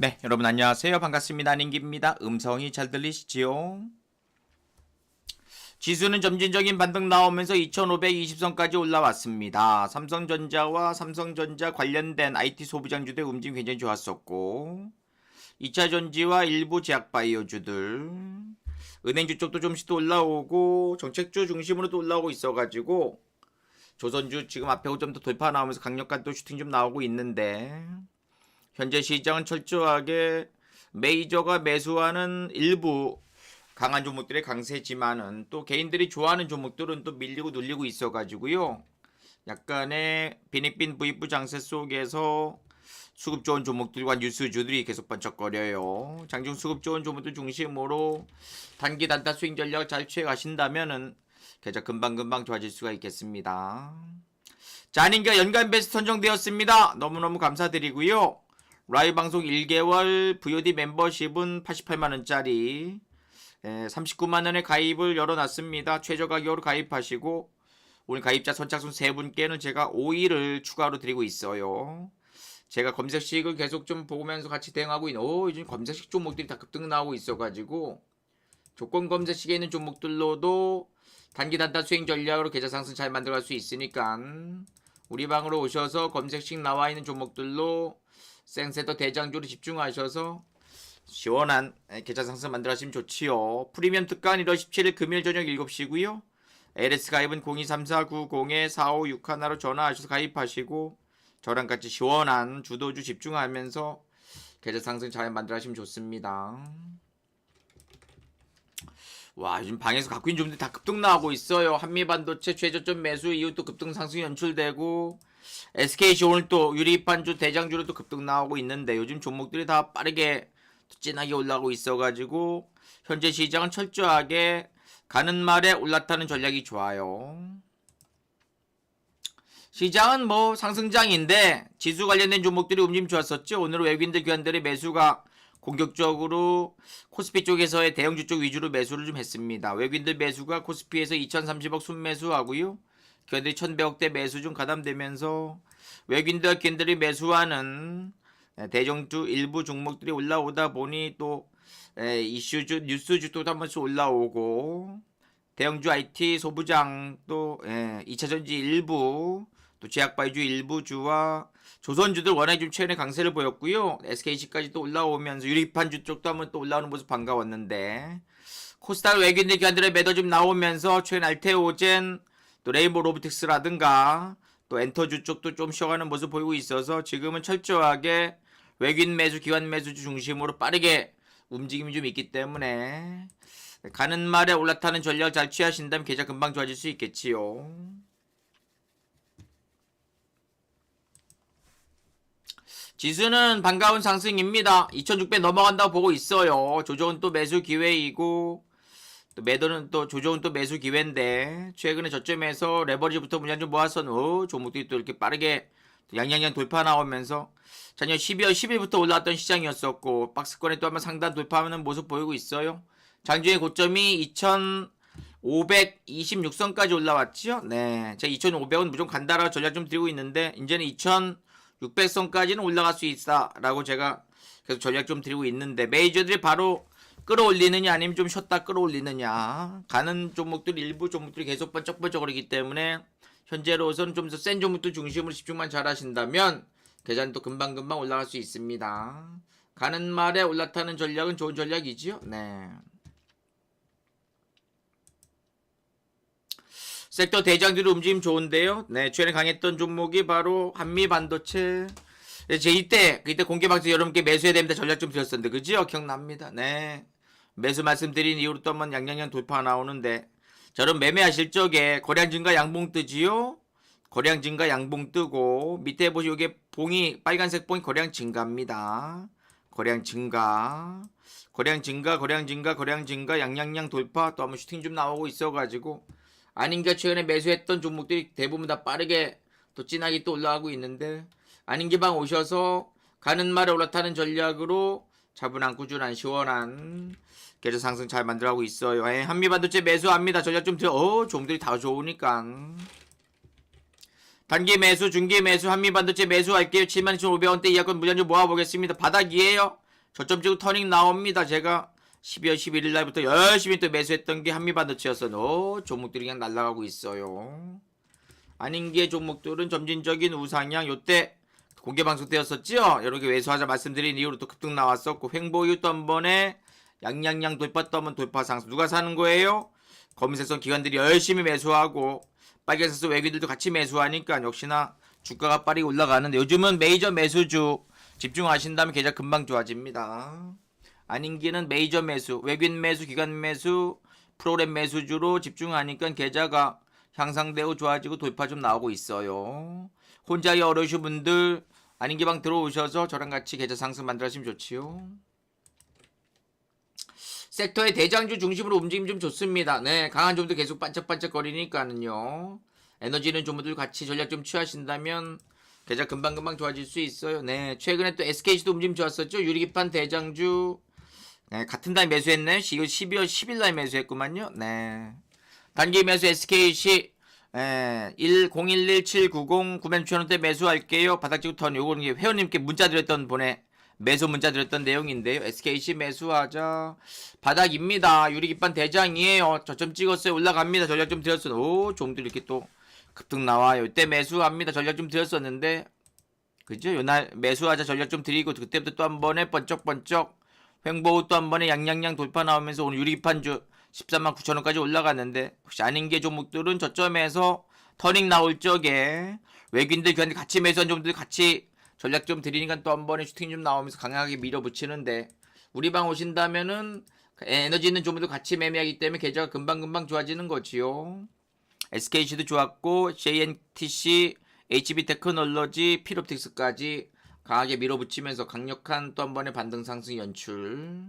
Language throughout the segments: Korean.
네, 여러분 안녕하세요. 반갑습니다. 안인기입니다. 음성이 잘 들리시지요? 지수는 점진적인 반등 나오면서 2520선까지 올라왔습니다. 삼성전자와 삼성전자 관련된 IT 소비장주들 움직임 굉장히 좋았었고 2차 전지와 일부 제약바이오주들 은행주 쪽도 좀씩 또 올라오고 정책주 중심으로도 올라오고 있어가지고 조선주 지금 앞에 5점도 돌파 나오면서 강력한 또 슈팅 좀 나오고 있는데 현재 시장은 철저하게 메이저가 매수하는 일부 강한 종목들의 강세지만은 또 개인들이 좋아하는 종목들은 또 밀리고 눌리고 있어가지고요. 약간의 빈익빈 부익부 장세 속에서 수급 좋은 종목들과 뉴스주들이 계속 번쩍거려요. 장중 수급 좋은 종목들 중심으로 단기 단타 스윙 전략 잘 취해 가신다면은 계좌 금방금방 좋아질 수가 있겠습니다. 자, 아닌가 연간 베스트 선정되었습니다. 너무너무 감사드리고요. 라이브 방송 1개월 VOD 멤버십은 88만원짜리 39만원의 가입을 열어놨습니다. 최저 가격으로 가입하시고 오늘 가입자 선착순 3분께는 제가 5일을 추가로 드리고 있어요. 제가 검색식을 계속 좀 보면서 같이 대응하고 있는 오 요즘 검색식 종목들이 다 급등 나오고 있어가지고 조건 검색식에 있는 종목들로도 단기 단타 수행 전략으로 계좌 상승 잘 만들어갈 수 있으니까 우리 방으로 오셔서 검색식 나와 있는 종목들로 생세터 대장주로 집중하셔서 시원한 계좌 상승 만들어 하시면 좋지요. 프리미엄 특간 1월 17일 금요일 저녁 7시고요. LS 가입은 023490-4561로 전화하셔서 가입하시고 저랑 같이 시원한 주도주 집중하면서 계좌 상승 잘 만들어 하시면 좋습니다. 와 요즘 방에서 갖고 있는 종목들 다 급등 나오고 있어요. 한미반도체 최저점 매수 이후 또 급등 상승 연출되고 SKC 오늘 또 유리판주 대장주로 또 급등 나오고 있는데 요즘 종목들이 다 빠르게 진하게 올라오고 있어가지고 현재 시장은 철저하게 가는 말에 올라타는 전략이 좋아요. 시장은 뭐 상승장인데 지수 관련된 종목들이 움직임 좋았었죠. 오늘 외국인들 교환들의 매수가 공격적으로 코스피 쪽에서의 대형주 쪽 위주로 매수를 좀 했습니다. 외국인들 매수가 코스피에서 2,030억 순매수하고요. 교환들이 1,100억대 매수 좀 가담되면서 외국인들 캔들이 매수하는 대정주 일부 종목들이 올라오다 보니 또 에, 이슈주 뉴스주도 한 번씩 올라오고 대형주 IT 소부장 또 에, 2차전지 일부 또 제약바이주 일부주와 조선주들 워낙에 좀 최근에 강세를 보였고요. SKC까지 또 올라오면서 유리판주 쪽도 한번 또 올라오는 모습 반가웠는데 코스닥 외국인들 기관들의 매도 좀 나오면서 최근 알테오젠 또 레인보 로보틱스라든가 또 엔터주 쪽도 좀 쉬어가는 모습 보이고 있어서 지금은 철저하게 외국인 매수 기관 매수주 중심으로 빠르게 움직임이 좀 있기 때문에 가는 말에 올라타는 전략 잘 취하신다면 계좌 금방 좋아질 수 있겠지요. 지수는 반가운 상승입니다. 2600 넘어간다고 보고 있어요. 조정은 또 매수 기회이고 또 매도는 또 조정은 또 매수 기회인데 최근에 저점에서 레버리지부터 문양 좀 모아서 어, 종목들이 또 이렇게 빠르게 양양양 돌파 나오면서 작년 12월 10일부터 올라왔던 시장이었었고 박스권에 또 한번 상단 돌파하는 모습 보이고 있어요. 장중의 고점이 2,526선까지 올라왔죠. 네, 제가 2,500원 무조건 간다라고 전략 좀 드리고 있는데 이제는 2,600선까지는 올라갈 수 있다라고 제가 계속 전략 좀 드리고 있는데 메이저들이 바로 끌어올리느냐 아니면 좀 쉬었다 끌어올리느냐 가는 종목들 일부 종목들이 계속 번쩍번쩍거리기 때문에 현재로서는 좀 더 센 종목들 중심으로 집중만 잘 하신다면 또 금방금방 올라갈 수 있습니다. 가는 말에 올라타는 전략은 좋은 전략이지요. 네. 섹터 대장들이 움직임 좋은데요. 네, 최근에 강했던 종목이 바로 한미 반도체. 네, 제 이때 그때 공개 방송 여러분께 매수해야 됩니다 전략 좀 드렸었는데 그죠? 기억납니다. 네. 매수 말씀드린 이후로 또 한번 양양양 돌파 나오는데 저런 매매하실 적에 거량 증가 양봉 뜨지요? 거량 증가 양봉 뜨고 밑에 보시 이게 봉이 빨간색 봉이 거량 증가입니다. 거량 증가, 거량 증가, 거량 증가, 거량 증가, 양양양 돌파 또 한번 슈팅 좀 나오고 있어가지고 아닌가 최근에 매수했던 종목들이 대부분 다 빠르게 또 진하게 또 올라가고 있는데 아닌 기방 오셔서 가는 말에 올라타는 전략으로 차분한 꾸준한 시원한 계좌 상승 잘 만들어가고 있어요. 에, 한미반도체 매수합니다. 전략 좀 들어. 어, 종들이 다 좋으니까. 단기 매수, 중기 매수, 한미반도체 매수할게요. 72,500원대 이하권 무전주 모아보겠습니다. 바닥이에요. 저점 찍고 터닝 나옵니다. 제가 12월 11일 날부터 열심히 또 매수했던 게 한미반도체였어. 너 종목들이 그냥 날아가고 있어요. 아닌 게 종목들은 점진적인 우상향 요때 공개 방송 때였었죠. 여러 개 매수하자 말씀드린 이후로 또 급등 나왔었고 횡보유 또 한 번에 양양양 돌파 번 돌파 상승 누가 사는 거예요? 검은색선 기관들이 열심히 매수하고 빨간색선 외국인들도 같이 매수하니까 역시나 주가가 빠르게 올라가는데 요즘은 메이저 매수주 집중하신다면 계좌 금방 좋아집니다. 아닌 기는 메이저 매수, 외국인 매수, 기관 매수, 프로그램 매수주로 집중하니까 계좌가 향상되고 좋아지고 돌파 좀 나오고 있어요. 혼자이 어려우신 분들 아닌 기방 들어오셔서 저랑 같이 계좌 상승 만들어주시면 좋지요. 섹터의 대장주 중심으로 움직임 좀 좋습니다. 네, 강한 종들 계속 반짝반짝거리니까는요. 에너지는 종목들 같이 전략 좀 취하신다면 계좌 금방금방 좋아질 수 있어요. 네, 최근에 또 SKC도 움직임 좋았었죠. 유리기판 대장주 네, 같은 달 매수했네요. 이거 12월 10일 날 매수했구만요. 네. 단기 매수 SKC 예, 1011790 9,000원대 매수할게요. 바닥지구 턴 요거는 회원님께 문자 드렸던 분에 매수 문자 드렸던 내용인데요. SKC 매수하자. 바닥입니다. 유리기판 대장이에요. 저점 찍었어요. 올라갑니다. 전략 좀 드렸어. 오, 종들 이렇게 또 급등 나와요. 이때 매수합니다. 전략 좀 드렸었는데 그죠? 요날 매수하자 전략 좀 드리고 그때부터 또 한 번에 번쩍번쩍 횡보 또한 번에 양양양 돌파 나오면서 오늘 유리기판 주 13만 9천 원까지 올라갔는데 혹시 아닌 게 종목들은 저점에서 터닝 나올 적에 외국인들 견 같이 매수한 종목들 같이 전략 좀 드리니까 또 한 번에 슈팅 좀 나오면서 강하게 밀어붙이는데 우리 방 오신다면은 에너지 있는 종목들 같이 매매하기 때문에 계좌가 금방금방 좋아지는 거지요. SKC도 좋았고 JNTC, HB 테크놀로지, 피롭틱스까지 강하게 밀어붙이면서 강력한 또 한 번의 반등 상승 연출.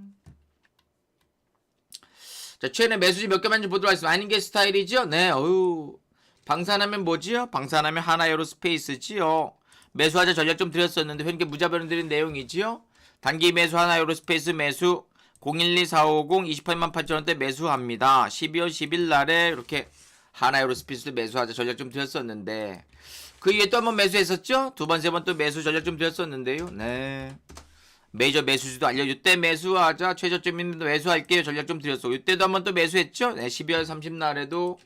자, 최근에 매수지 몇 개만 좀 보도록 하겠습니다. 아닌 게 스타일이죠? 네, 어유 방산하면 뭐지요? 방산하면 하나에로스페이스지요. 매수하자 전략 좀 드렸었는데 현재 무자별은 드린 내용이지요. 단기 매수 하나에로스페이스 매수 012450 28만 8천원대 매수합니다. 12월 10일 날에 이렇게 하나에로스페이스 매수하자 전략 좀 드렸었는데 그 이후에 또 한 번 매수했었죠? 두 번, 세 번 또 매수 전략 좀 드렸었는데요. 네. 메이저 매수주도 알려 이때 매수하자. 최저점 있는 매수할게요. 전략 좀 드렸어. 이때도 한번 또 매수했죠? 네, 12월 30날에도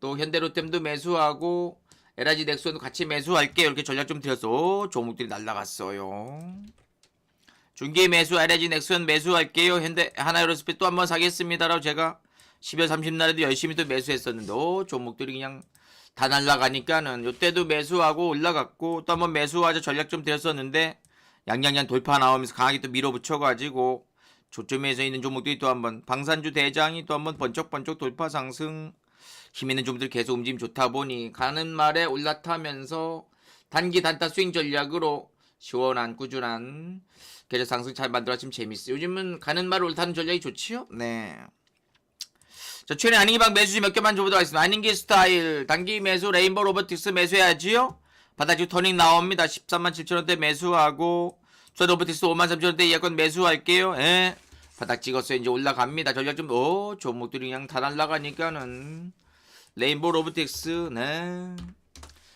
또 현대로템도 매수하고 에라지 넥슨도 같이 매수할게요. 이렇게 전략 좀 드렸어. 오, 종목들이 날라갔어요. 중기 매수 에라지 넥슨 매수할게요. 현대 하나에로스페 또 한번 사겠습니다라고 제가 12월 30날에도 열심히 또 매수했었는데 오, 종목들이 그냥 다 날라가니까는 이때도 매수하고 올라갔고 또 한번 매수하자 전략 좀 드렸었는데 양양양 돌파 나오면서 강하게 또 밀어붙여가지고 조점에서 있는 종목들이 또 한번 방산주 대장이 또 한번 번쩍번쩍 돌파 상승 힘 있는 종목들 계속 움직임 좋다 보니 가는 말에 올라타면서 단기 단타 스윙 전략으로 시원한 꾸준한 계좌 상승 잘 만들어지면 재밌어요. 요즘은 가는 말에 올타는 전략이 좋지요? 네. 자, 최근에 아닌기방 매수지 몇 개만 줘보도록 하겠습니다. 아닌기 스타일, 단기 매수, 레인보 로버틱스 매수해야지요? 바닥지 터닝 나옵니다. 13만 7천원대 매수하고, 저 로버틱스 5만 3천원대 예건 매수할게요. 예. 바닥 찍었어요. 이제 올라갑니다. 전략 좀, 오, 종목들이 그냥 다 날라가니까는. 레인보 로보틱스, 네.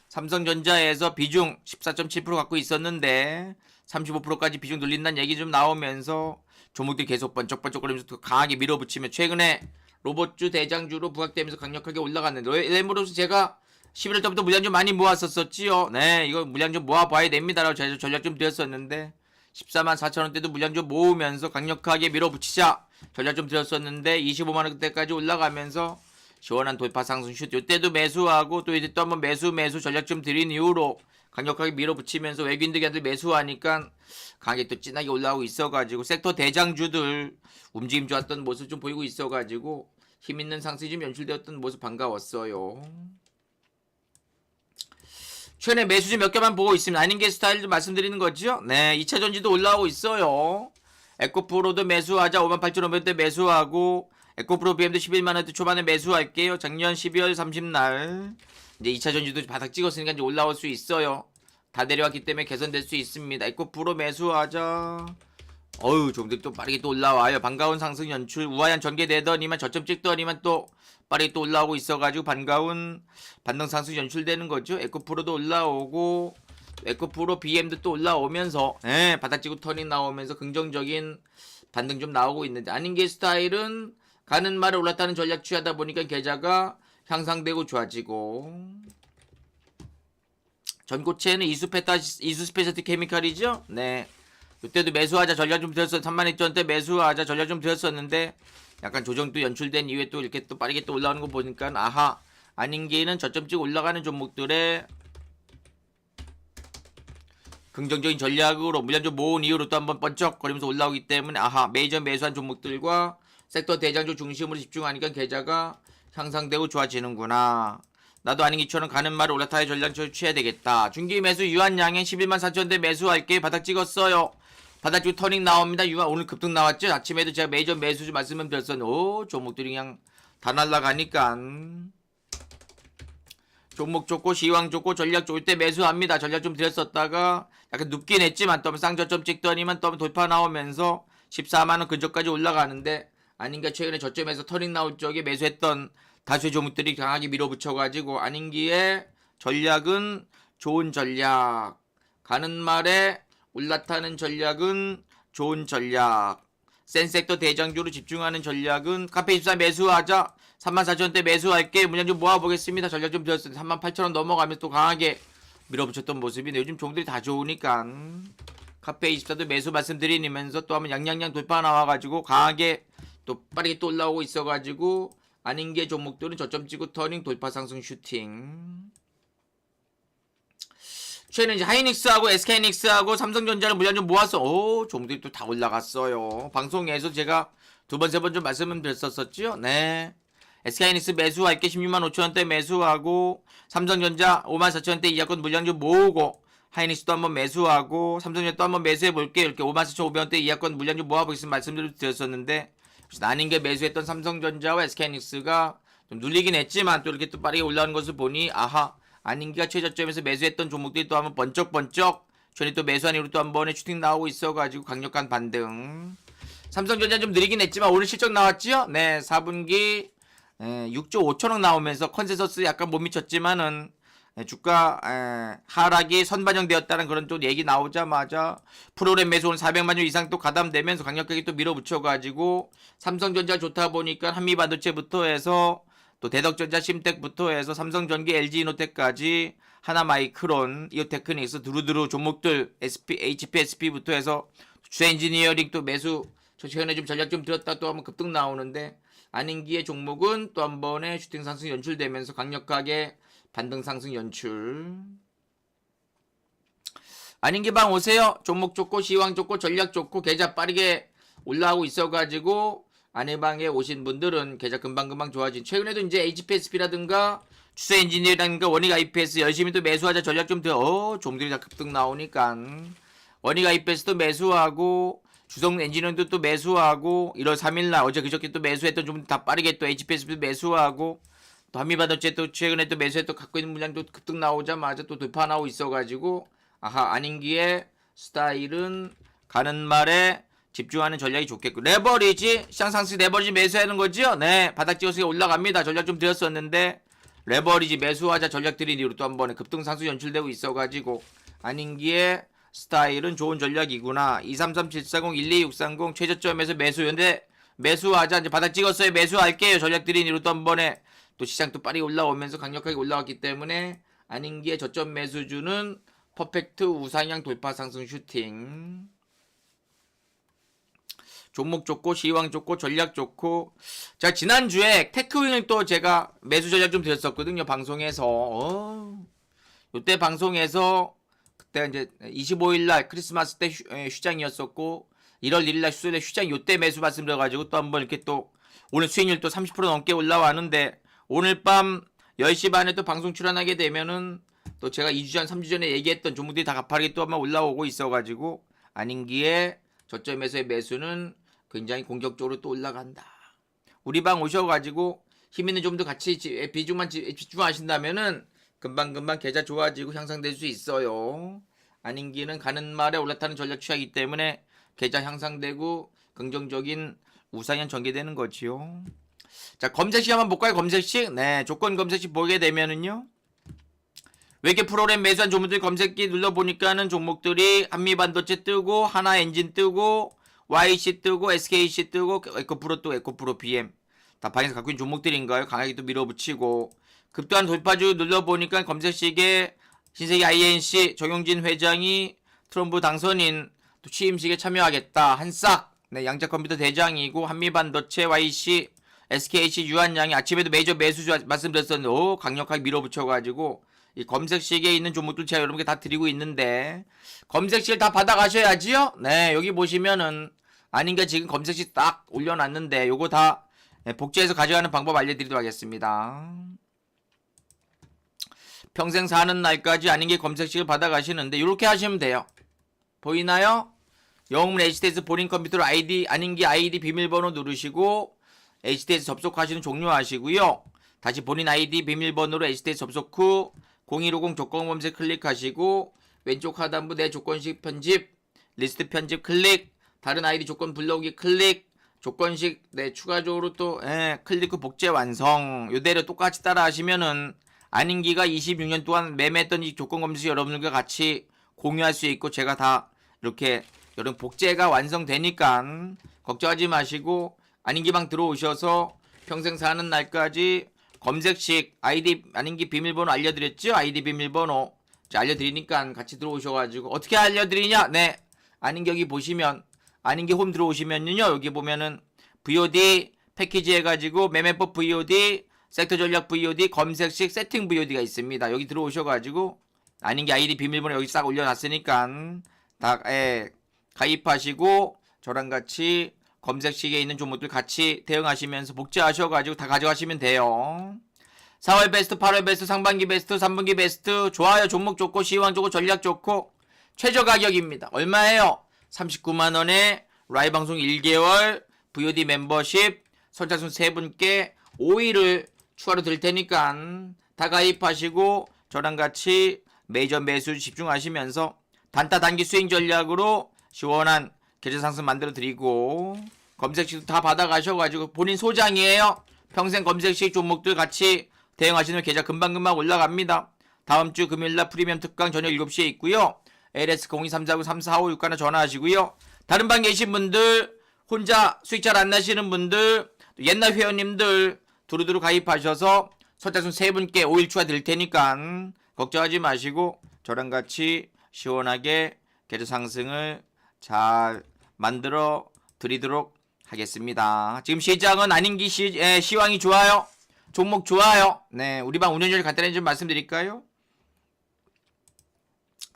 삼성전자에서 비중 14.7% 갖고 있었는데 35%까지 비중 늘린다는 얘기 좀 나오면서 종목들이 계속 번쩍번쩍거리면서 또 강하게 밀어붙이며 최근에 로봇주 대장주로 부각되면서 강력하게 올라갔는데 레인보로스 제가 11월 때부터 물량 좀 많이 모았었었지요. 네, 이거 물량 좀 모아봐야 됩니다라고 제가 전략 좀 드렸었는데 14만 4천 원대도 물량 좀 모으면서 강력하게 밀어붙이자 전략 좀 드렸었는데 25만 원대까지 올라가면서 시원한 돌파 상승 슛. 이때도 매수하고 또 이제 또 한번 매수 매수 전략 좀 드린 이후로 강력하게 밀어붙이면서 외국인들한테 매수하니까 강하게 또 진하게 올라오고 있어가지고 섹터 대장주들 움직임 좋았던 모습 좀 보이고 있어가지고 힘 있는 상승이 좀 연출되었던 모습 반가웠어요. 최근에 매수지 몇 개만 보고 있습니다. 아닌 게 스타일 좀 말씀드리는 거죠. 네, 2차 전지도 올라오고 있어요. 에코프로도 매수하자 58,500대 매수하고 에코프로 BM도 11만원대 초반에 매수할게요. 작년 12월 30날 이제 2차 전지도 바닥 찍었으니까 이제 올라올 수 있어요. 다 내려왔기 때문에 개선될 수 있습니다. 에코프로 매수하자. 어유 좀들 또 빠르게 또 올라와요. 반가운 상승 연출. 우아한 전개되더니만 저점 찍더니만 또 빠르게 또 올라오고 있어가지고 반가운 반등 상승 연출되는 거죠. 에코프로도 올라오고 에코프로 BM도 또 올라오면서 예, 바닥지구 터닝 나오면서 긍정적인 반등 좀 나오고 있는데 아닌게 스타일은 가는 말에 올랐다는 전략 취하다 보니까 계좌가 향상되고 좋아지고 전고체는 이수페타 이수스페셜티 케미칼이죠? 네. 이때도 매수하자 전략 좀 드렸었 3만 2천 때 매수하자 전략 좀 드렸었는데 약간 조정도 연출된 이후에 또 이렇게 또 빠르게 또 올라오는 거 보니까 아하 아닌 게는 저점 찍 올라가는 종목들의 긍정적인 전략으로 물량 좀 모은 이후로 또 한번 번쩍거리면서 올라오기 때문에 아하 메이저 매수한 종목들과 섹터 대장주 중심으로 집중하니까 계좌가 향상되고 좋아지는구나. 나도 아닌 이처럼 가는 말을 올라타야 전략 취해야 되겠다. 중기 매수 유한 양행 11만 4천대 매수할게 바닥 찍었어요. 바닥 쪽 터닝 나옵니다. 유한 오늘 급등 나왔죠. 아침에도 제가 메이저 매수 좀 말씀을 드렸었는데 오 종목들이 그냥 다 날라가니까 종목 좋고 시황 좋고 전략 좋을 때 매수합니다. 전략 좀 드렸었다가 약간 눕긴 했지만 또 쌍저점 찍더니만 또 돌파 나오면서 14만원 근처까지 올라가는데 아닌가 최근에 저점에서 터닝 나올 적에 매수했던 다수의 종목들이 강하게 밀어붙여가지고 아닌기에 전략은 좋은 전략 가는 말에 올라타는 전략은 좋은 전략. 센섹터 대장주로 집중하는 전략은 카페24 매수하자. 34,000원대 매수할게. 물량 좀 모아보겠습니다. 전략 좀 드렸을 때 38,000원 넘어가면서 또 강하게 밀어붙였던 모습인데 요즘 종들이 다 좋으니까. 카페24도 매수 말씀드리면서 또 한번 양양양 돌파 나와가지고 강하게 또 빠르게 또 올라오고 있어가지고 아닌 게 종목들은 저점 찍고 터닝 돌파 상승 슈팅 최근에 이제 하이닉스하고 SK하이닉스하고 삼성전자를 물량 좀 모았어. 오, 종들이 또 다 올라갔어요. 방송에서 제가 두 번, 세 번 좀 말씀을 드렸었죠. 네. SK하이닉스 매수할게 16만 5천원대 매수하고 삼성전자 5만 4천원대 이하권 물량 좀 모으고 하이닉스도 한번 매수하고 삼성전자 또 한번 매수해볼게 이렇게 5만 4천5백원대 이하권 물량 좀 모아보겠습니다 말씀을 드렸었는데 나는 게 매수했던 삼성전자와 SK하이닉스가 좀 눌리긴 했지만 또 이렇게 또 빠르게 올라오는 것을 보니 아하 아닌기가 최저점에서 매수했던 종목들이 또 한번 번쩍번쩍 전에 또 매수한 이후로 또 한 번에 슈팅 나오고 있어가지고 강력한 반등. 삼성전자 좀 느리긴 했지만 오늘 실적 나왔지요? 네, 4분기 6조 5천억 나오면서 컨센서스 약간 못 미쳤지만은 에, 주가 에, 하락이 선반영되었다는 그런 또 얘기 나오자마자 프로그램 매수 오늘 400만 원 이상 또 가담되면서 강력하게 또 밀어붙여가지고 삼성전자 좋다 보니까 한미반도체부터 해서 또 대덕전자 심텍부터 해서 삼성전기 LG이노텍까지 하나마이크론 이오테크닉스 두루두루 종목들 SP, HPSP부터 해서 주엔지니어링 또 매수 저 최근에 좀 전략 좀 들었다 또 한번 급등 나오는데 아닌기의 종목은 또 한 번의 슈팅 상승 연출되면서 강력하게 반등 상승 연출. 아닌기방 오세요. 종목 좋고 시황 좋고 전략 좋고 계좌 빠르게 올라오고 있어가지고 아내방에 오신 분들은 계좌 금방금방 좋아진 최근에도 이제 HPSP라든가 추세 엔지니어라든가 원익 IPS 열심히 또 매수하자 전략 좀 들어 어 종들이 다 급등 나오니까. 원익 IPS도 매수하고 주성 엔지니어도 또 매수하고 1월 3일날 어제 그저께 또 매수했던 좀 다 빠르게 또 HPS도 매수하고 또 한미반도체 또 최근에 또 매수했던 갖고 있는 물량도 급등 나오자마자 또 돌파 나오고 있어가지고 아하 아닌 기에 스타일은 가는 말에 집중하는 전략이 좋겠고. 레버리지 시장 상승 레버리지 매수하는 거죠? 네 바닥 찍어서 올라갑니다. 전략 좀 드렸었는데 레버리지 매수하자 전략 드린 이후로 또 한 번에 급등 상승 연출되고 있어가지고 아닌기에 스타일은 좋은 전략이구나. 233740 12630 최저점에서 매수였는데 매수하자. 이제 바닥 찍었어요. 매수할게요. 전략 드린 이후로 또 한 번에 또 시장 또 빨리 올라오면서 강력하게 올라왔기 때문에 아닌기에 저점 매수주는 퍼펙트 우상향 돌파 상승 슈팅 종목 좋고 시황 좋고 전략 좋고. 자 지난주에 테크윙을 또 제가 매수 전략 좀 드렸었거든요 방송에서. 어, 요때 방송에서 그때 이제 25일 날 크리스마스 때 휴, 에, 휴장이었었고 1월 1일 날 수요일에 휴장 요때 매수 말씀드려가지고 또 한번 이렇게 또 오늘 수익률 또 30% 넘게 올라왔는데 오늘 밤 10시 반에 또 방송 출연하게 되면은 또 제가 2주 전 3주 전에 얘기했던 종목들이 다 가파르게 또 한번 올라오고 있어가지고 아닌 기에 저점에서의 매수는 굉장히 공격적으로 또 올라간다. 우리 방 오셔가지고 힘 있는 좀 더 같이 지- 비중만 지- 집중하신다면은 금방금방 계좌 좋아지고 향상될 수 있어요. 아닌 기는 가는 말에 올라타는 전략 취하기 때문에 계좌 향상되고 긍정적인 우상향 전개되는 거지요. 자 검색식 한번 볼까요? 검색식. 네 조건 검색식 보게 되면은요. 외계 프로그램 매수한 종목들 검색기 눌러보니까는 종목들이 한미반도체 뜨고 하나 엔진 뜨고 YC 뜨고 SKC 뜨고 에코프로 뜨고 에코프로 BM 다 방에서 갖고 있는 종목들인가요? 강하게 또 밀어붙이고 급도한 돌파주 눌러보니까 검색식에 신세계 INC 정용진 회장이 트럼프 당선인 또 취임식에 참여하겠다 한싹 네, 양자 컴퓨터 대장이고 한미반도체 YC SKC 유한양이 아침에도 메이저 매수주 말씀드렸었는데 오, 강력하게 밀어붙여가지고 이 검색식에 있는 종목들 제가 여러분께 다 드리고 있는데 검색실 다 받아가셔야지요. 네 여기 보시면은 아닌가 지금 검색식 딱 올려놨는데 요거 다 네, 복제해서 가져가는 방법 알려드리도록 하겠습니다. 평생 사는 날까지 아닌 게 검색식을 받아가시는데 이렇게 하시면 돼요. 보이나요? 영웅 HTS 본인 컴퓨터로 아이디 아닌 게 아이디 비밀번호 누르시고 HTS 접속하시는 종료하시고요. 다시 본인 아이디 비밀번호로 HTS 접속 후 0150 조건 검색 클릭하시고 왼쪽 하단부 내 조건식 편집 리스트 편집 클릭 다른 아이디 조건 불러오기 클릭 조건식 네 추가적으로 또 예, 클릭 후 복제 완성 요대로 똑같이 따라 하시면은 아닌기가 26년 동안 매매했던 이 조건 검색 여러분들과 같이 공유할 수 있고 제가 다 이렇게 여러분 복제가 완성되니까 걱정하지 마시고 아닌기방 들어오셔서 평생 사는 날까지 검색식 아이디 아닌기 비밀번호 알려드렸죠? 아이디 비밀번호 자, 알려드리니까 같이 들어오셔가지고 어떻게 알려드리냐? 네 아닌기 여기 보시면 아닌기 홈 들어오시면요 여기 보면은 VOD 패키지 해가지고 매매법 VOD 섹터 전략 VOD 검색식 세팅 VOD가 있습니다. 여기 들어오셔가지고 아닌 게 아이디 비밀번호 여기 싹 올려놨으니까 다 예, 가입하시고 저랑 같이 검색식에 있는 종목들 같이 대응하시면서 복제하셔가지고 다 가져가시면 돼요. 4월 베스트, 8월 베스트, 상반기 베스트, 3분기 베스트, 좋아요, 종목 좋고, 시황 좋고, 전략 좋고, 최저 가격입니다. 얼마예요? 39만 원에 라이브 방송 1개월, VOD 멤버십, 선착순 3분께 5일을 추가로 드릴 테니까 다 가입하시고, 저랑 같이 메이저 매수 집중하시면서 단타 단기 수익 전략으로 시원한 계좌 상승 만들어 드리고 검색식도 다 받아 가셔가지고 본인 소장이에요. 평생 검색식 종목들 같이 대응하시는 계좌 금방금방 올라갑니다. 다음 주 금요일 날 프리미엄 특강 저녁 7시에 있고요. LS 0234934564나 전화하시고요. 다른 방 계신 분들 혼자 수익 잘 안 나시는 분들 또 옛날 회원님들 두루두루 가입하셔서 선착순 세 분께 5일 추가 드릴 테니까 걱정하지 마시고 저랑 같이 시원하게 계좌 상승을 잘 만들어 드리도록 하겠습니다. 지금 시장은 아닌기 시, 예, 시황이 좋아요. 종목 좋아요. 네, 우리 방 운영률 간단히 좀 말씀드릴까요?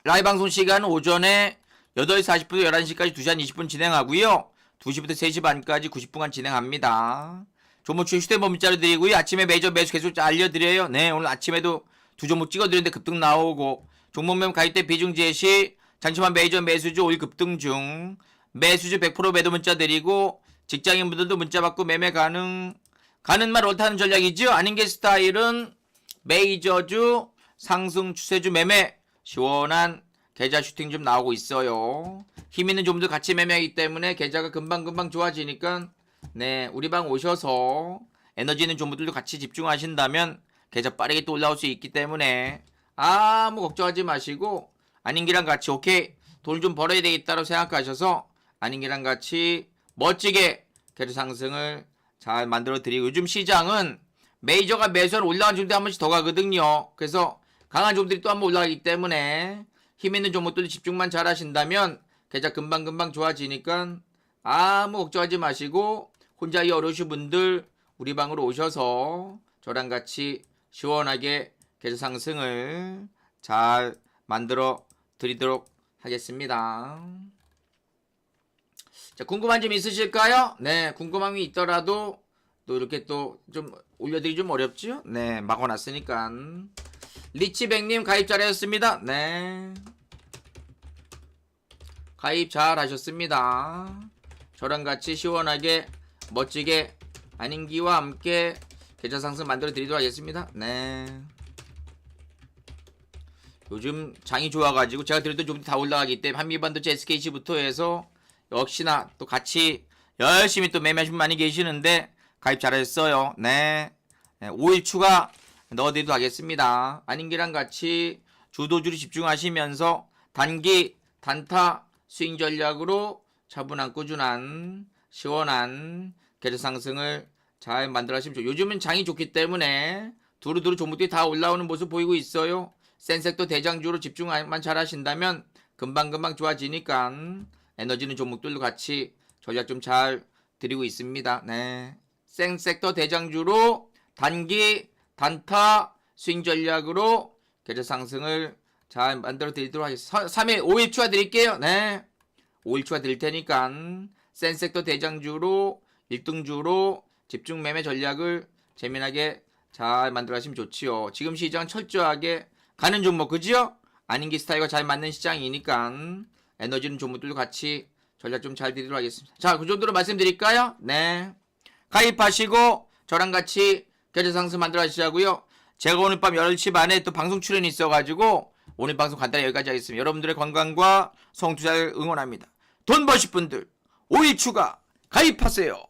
라이브 방송 시간은 오전에 8시 40분부터 11시까지 2시 한 20분 진행하고요. 2시부터 3시 반까지 90분간 진행합니다. 종목 추 휴대폰 문자로 드리고요. 아침에 메이저 매수 계속 알려드려요. 네, 오늘 아침에도 두 종목 찍어드렸는데 급등 나오고 종목명 가입대 비중 제시 장치만 메이저 매수주 올 급등 중 매수주 100% 매도 문자 드리고 직장인분들도 문자 받고 매매 가능 가는 말 옳다는 전략이죠. 아닌 게 스타일은 메이저주 상승 추세주 매매 시원한 계좌 슈팅 좀 나오고 있어요. 힘 있는 종들 같이 매매하기 때문에 계좌가 금방금방 좋아지니까 네 우리 방 오셔서 에너지 있는 종들도 같이 집중하신다면 계좌 빠르게 또 올라올 수 있기 때문에 아무 걱정하지 마시고 아닌기랑 같이 오케이 돈 좀 벌어야 되겠다고 생각하셔서 아닌기랑 같이 멋지게 계좌 상승을 잘 만들어 드리고 요즘 시장은 메이저가 매수한 올라간 종들이 한 번씩 더 가거든요. 그래서 강한 종들이 또 한번 올라가기 때문에 힘 있는 종목들 집중만 잘 하신다면 계좌 금방금방 좋아지니까 아무 걱정하지 마시고 혼자 이 어려우신 분들 우리 방으로 오셔서 저랑 같이 시원하게 계좌 상승을 잘 만들어 드리도록 하겠습니다. 자, 궁금한 점 있으실까요? 네, 궁금함이 있더라도 또 이렇게 또 좀 올려드리기 좀 어렵죠? 네, 막아놨으니까. 리치백님 가입 잘하셨습니다. 네. 가입 잘 하셨습니다. 저랑 같이 시원하게 멋지게 안인기와 함께 계좌 상승 만들어 드리도록 하겠습니다. 네. 요즘 장이 좋아가지고 제가 드렸던 좀다 올라가기 때문에 한미반도체 SKC부터 해서 역시나 또 같이 열심히 또 매매하신 분 많이 계시는데 가입 잘하셨어요. 네. 네 5일 추가 넣어드리도록 하겠습니다. 아닌기랑 같이 주도주를 집중하시면서 단기 단타 스윙 전략으로 차분한 꾸준한 시원한 계좌 상승을 잘 만들어 좋죠. 요즘은 장이 좋기 때문에 두루두루 종목들이 다 올라오는 모습 보이고 있어요. 센섹터 대장주로 집중만 잘 하신다면 금방금방 좋아지니까 에너지는 종목들도 같이 전략 좀 잘 드리고 있습니다. 네. 센섹터 대장주로 단기 단타 스윙 전략으로 계좌 상승을 잘 만들어 드리도록 하겠습니다. 3일 5일 추가 드릴게요. 네. 5일 추가 드릴 테니까 센섹터 대장주로 1등주로 집중 매매 전략을 재미나게 잘 만들어 가시면 좋지요. 지금 시장 철저하게 가는 종목 그지요? 아닌 게 스타일과 잘 맞는 시장이니까 에너지는 종목들도 같이 전략 좀 잘 드리도록 하겠습니다. 자, 그 정도로 말씀드릴까요? 네. 가입하시고 저랑 같이 계좌 상승 만들어 가시자고요. 제가 오늘 밤 10시 반에 또 방송 출연이 있어가지고 오늘 방송 간단히 여기까지 하겠습니다. 여러분들의 건강과 성투자를 응원합니다. 돈 버실 분들 5일 추가 가입하세요.